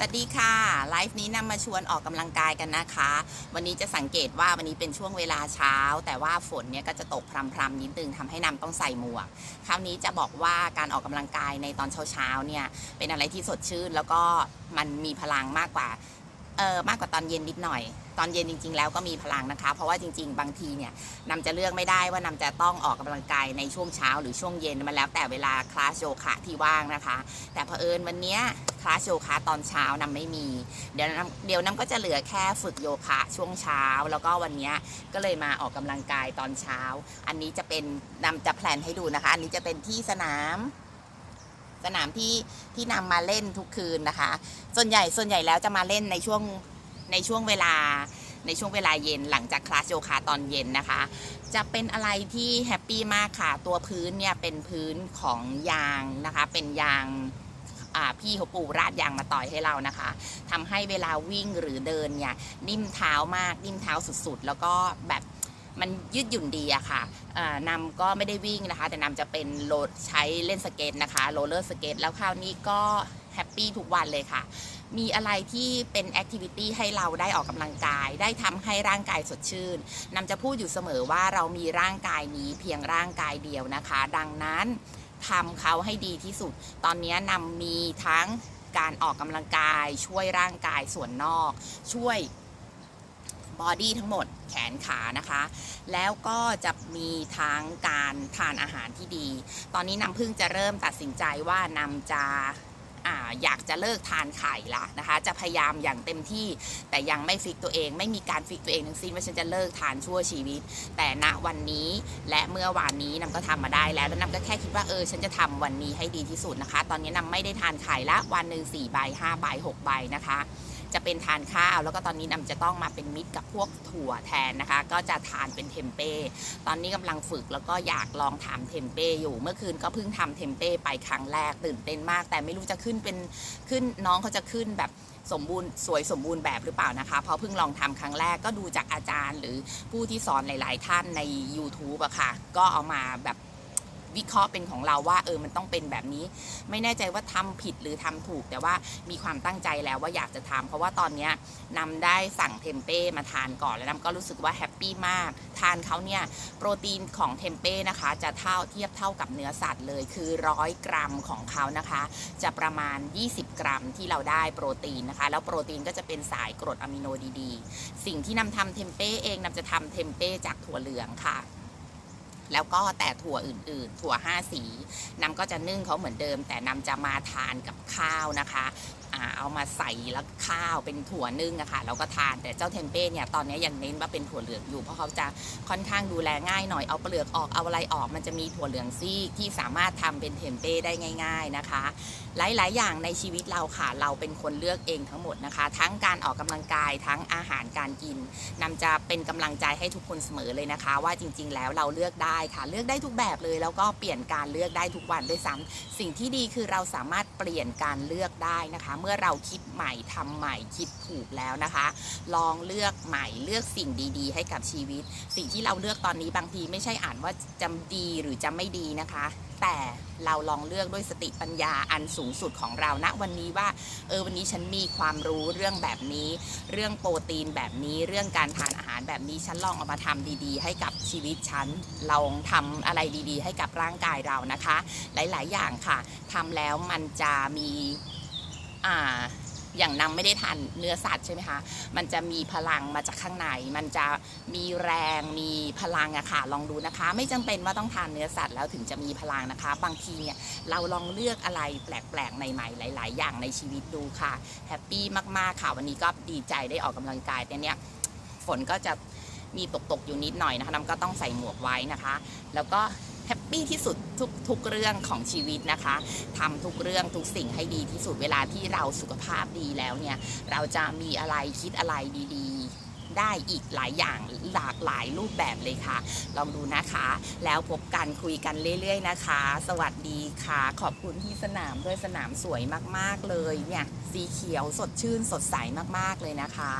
สวัสดีค่ะ ไลฟ์นี้นำมาชวนออกกำลังกายกันนะคะ วันนี้จะสังเกตว่าวันนี้เป็นช่วงเวลาเช้า แต่ว่าฝนเนี่ยก็จะตกพรำๆนิดนึงทำให้นำต้องใส่หมวก คราวนี้จะบอกว่าการออกกำลังกายในตอนเช้าๆเนี่ยเป็นอะไรที่สดชื่น แล้วก็มันมีพลังมากกว่า เออมากกว่าตอนเย็นนิดหน่อย ตอนเย็นจริง ๆ แล้วก็มีพลังนะคะ เพราะว่าจริง ๆ บางทีเนี่ยนำจะเลือกไม่ได้ว่านำจะต้องออกกำลังกายในช่วงเช้าหรือช่วงเย็นมันแล้วแต่เวลาคลาสโยคะที่ว่างนะคะ แต่เผอิญวันนี้คลาสโยคะตอนเช้านำไม่มี เดี๋ยวน้ำเดี๋ยวน้ำก็จะเหลือแค่ฝึกโยคะช่วงเช้า แล้วก็วันนี้ก็เลยมาออกกำลังกายตอนเช้า อันนี้จะเป็นนำจะแพลนให้ดูนะคะ อันนี้จะเป็นที่สนาม สนามที่ที่นำมาเล่นทุกคืนนะคะ ส่วนใหญ่ส่วนใหญ่แล้วจะมาเล่นในช่วงในช่วงเวลาในช่วงเวลาเย็นหลังจากคลาสโยคะตอนเย็นนะคะ จะเป็นอะไรที่แฮปปี้มากค่ะ ตัวพื้นเนี่ยเป็นพื้นของยางนะคะ เป็นยางอ่าพี่เขาปูราดยางมาต่อยให้เรานะคะทำให้เวลาวิ่งหรือเดินเนี่ยนิ่มเท้ามากนิ่มเท้าสุดๆ แล้วก็แบบ มันยืดหยุ่นดีอะค่ะอ่านำก็ไม่ได้วิ่งนะคะ แต่นำจะเป็นโหลดใช้เล่นสเก็ตนะคะโรลเลอร์สเก็ตแล้วคราวนี้ก็แฮปปี้ทุกวันเลยค่ะ มีอะไรที่เป็นแอคทิวิตี้ให้เราได้ออกกำลังกาย ได้ทำให้ร่างกายสดชื่นนำจะพูดอยู่เสมอว่าเรามีร่างกายนี้เพียงร่างกายเดียวนะคะ ดังนั้นทำเขาให้ดีที่สุด ตอนนี้นำมีทั้งการออกกำลังกาย ช่วยร่างกายส่วนนอก ช่วย บอดี้ทั้งหมดแขนขานะคะ แล้วก็จะมีทั้งการทานอาหารที่ดี ตอนนี้น้ำพิ่งจะเริ่มตัดสินใจว่านำจะอยากจะเลิกทานไข่ละนะคะ จะพยายามอย่างเต็มที่แต่ยังไม่ฟิกตัวเอง ไม่มีการฟิกตัวเองทั้งสิ้นว่าฉันจะเลิกทานชั่วชีวิต แต่ณวันนี้และเมื่อวานนี้นำก็ทำมาได้แล้วแล้วนำก็แค่คิดว่าเออฉันจะทำวันนี้ให้ดีที่สุดนะคะ ตอนนี้นำไม่ได้ทานไข่ละวันหนึ่งสี่ใบห้าใบหกใบนะคะ จะเป็นทานข้าว แล้วก็ตอนนี้นำจะต้องมาเป็นมิตรกับพวกถั่วแทนนะคะ ก็จะทานเป็นเทมเป้ ตอนนี้กำลังฝึกแล้วก็อยากลองทำเทมเป้อยู่ เมื่อคืนก็เพิ่งทำเทมเป้ไปครั้งแรกตื่นเต้นมาก แต่ไม่รู้จะขึ้นเป็นขึ้นน้องเขาจะขึ้นแบบสมบูรณ์สวยสมบูรณ์แบบหรือเปล่านะคะเพราะเพิ่งลองทำครั้งแรกก็ดูจากอาจารย์ หรือผู้ที่สอนหลาย ๆ ท่านใน YouTube อะค่ะ ก็เอามาแบบ วิเคราะห์เป็นของเราว่าเออมันต้องเป็นแบบนี้ ไม่แน่ใจว่าทำผิดหรือทำถูก แต่ว่ามีความตั้งใจแล้วว่าอยากจะทำเพราะว่าตอนนี้ยนำได้สั่งเทมเป้มาทานก่อนแล้วนำก็รู้สึกว่าแฮปปี้มาก ทานเขาเนี่ยโปรตีนของเทมเป้นะคะ จะเท่าเทียบเท่ากับเนื้อสัตว์เลยคือร้อยกรัมของเขานะคะ จะประมาณ 20 กรัมที่เราได้โปรตีนนะคะ แล้วโปรตีนก็จะเป็นสายกรดอะมิโนดีๆ สิ่งที่นำทำเทมเป้เองนำจะทำเทมเป้จากถั่วเหลืองค่ะ แล้วก็แต่ถั่วอื่นๆ ถั่ว 5 สีน้ำก็จะนึ่งเขาเหมือนเดิม แต่น้ำจะมาทานกับข้าวนะคะ เอามาใส่แล้วข้าวเป็นถั่วนึ่งอะค่ะแล้วก็ทานแต่เจ้าเทมเป้เนี่ยตอนนี้ยังเน้นว่าเป็นถั่วเหลืองอยู่เพราะเขาจะค่อนข้างดูแลง่ายหน่อยเอาเปลือกออกเอาอะไรออก มันจะมีถั่วเหลืองซีกที่สามารถทำเป็นเทมเป้ได้ง่าย ๆนะคะ หลายๆ อย่างในชีวิตเราค่ะเราเป็นคนเลือกเองทั้งหมดนะคะ ทั้งการออกกำลังกายทั้งอาหารการกินนำจะเป็นกำลังใจให้ทุกคนเสมอเลยนะคะ ว่าจริง ๆ แล้วเราเลือกได้ค่ะ เลือกได้ทุกแบบเลย แล้วก็เปลี่ยนการเลือกได้ทุกวันด้วยซ้ำสิ่งที่ดีคือเราสามารถ เปลี่ยนการเลือกได้นะคะ เมื่อเราคิดใหม่ทำใหม่คิดถูกแล้วนะคะ ลองเลือกใหม่เลือกสิ่งดี ๆ ให้กับชีวิต สิ่งที่เราเลือกตอนนี้บางทีไม่ใช่อ่านว่าจะดีหรือจะไม่ดีนะคะ แต่เราลองเลือกด้วยสติปัญญาอันสูงสุดของเราณวันนี้ว่าเออวันนี้ฉันมีความรู้เรื่องแบบนี้ เรื่องโปรตีนแบบนี้เรื่องการทานอาหารแบบนี้ฉันลองเอามาทำดีๆ ให้กับชีวิตฉันลองทำอะไรดีๆ ให้กับร่างกายเรานะคะ หลาย ๆ อย่างค่ะ ทำแล้วมันจะมีอ่าอย่างนำไม่ได้ทานเนื้อสัตว์ใช่ไหมคะ มันจะมีพลังมาจากข้างใน มันจะมีแรง มีพลังอะค่ะ ลองดูนะคะ ไม่จำเป็นว่าต้องทานเนื้อสัตว์แล้วถึงจะมีพลังนะคะ บางทีเนี่ยเราลองเลือกอะไรแปลกๆใหม่ๆ หลาย ๆ อย่างในชีวิตดูค่ะ แฮปปี้มากๆค่ะ วันนี้ก็ดีใจได้ออกกำลังกายแต่เนี้ยฝนก็จะมีตกๆอยู่นิดหน่อยนะคะน้ำก็ต้องใส่หมวกไว้นะคะ แล้วก็ แฮปปี้ที่สุดทุกทุกเรื่องของชีวิตนะคะทำทุกเรื่องทุกสิ่งให้ดีที่สุดเวลาที่เราสุขภาพดีแล้วเนี่ย เราจะมีอะไรคิดอะไรดีๆ ได้อีกหลายอย่างหลากหลายรูปแบบเลยค่ะ ลองดูนะคะ แล้วพบกันคุยกันเรื่อยๆนะคะ สวัสดีค่ะ ขอบคุณที่สนามด้วยสนามสวยมากๆเลยเนี่ยสีเขียวสดชื่นสดใสมากๆเลยนะคะ